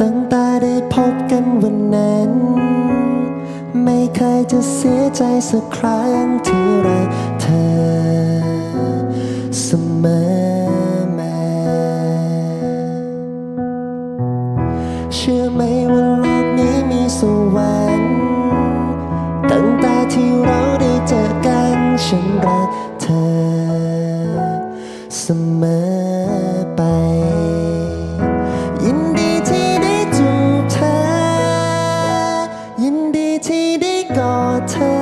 ตั้งแต่ได้พบกันวันนั้น ไม่เคยจะเสียใจสักครั้งที่ไรเธอเสมอมาเชื่อไหมว่า กอดเธอ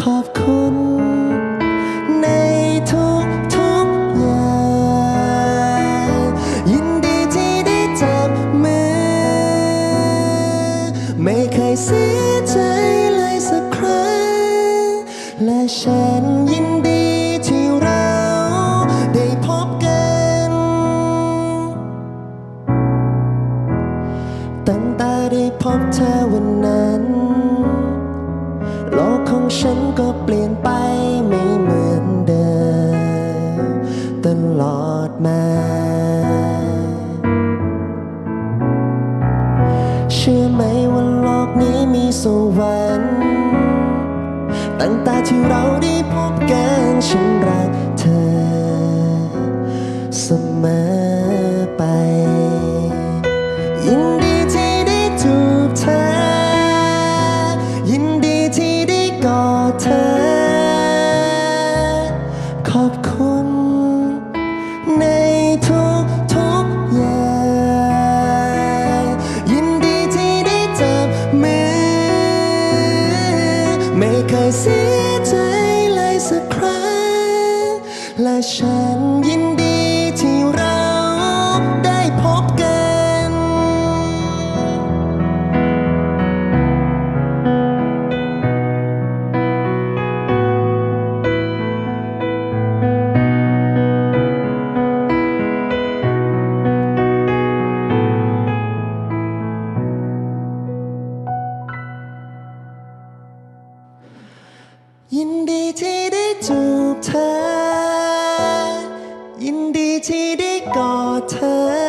ขอบคุณในทุกทุกๆอย่างยินดีที่ได้จับมือ ไม่เคยเสียใจเลยสักครั้ง และฉันยินดีที่เราได้พบกัน ตั้งแต่ได้ พบเธอวันนั้น โลกของฉันก็เปลี่ยนไปไม่เหมือนเดิมตลอดมา เชื่อไหมว่าโลกนี้มีสวรรค์ตั้งแต่ที่เราได้พบกันฉันรักเธอเสมอ เธอ ขอบคุณ ในทุกทุกๆอย่างยินดีที่ได้จับมือ ไม่เคยเสียใจเลยสักครั้ง และฉัน ยินดีที่ได้จูบเธอ ยินดีที่ได้กอดเธอ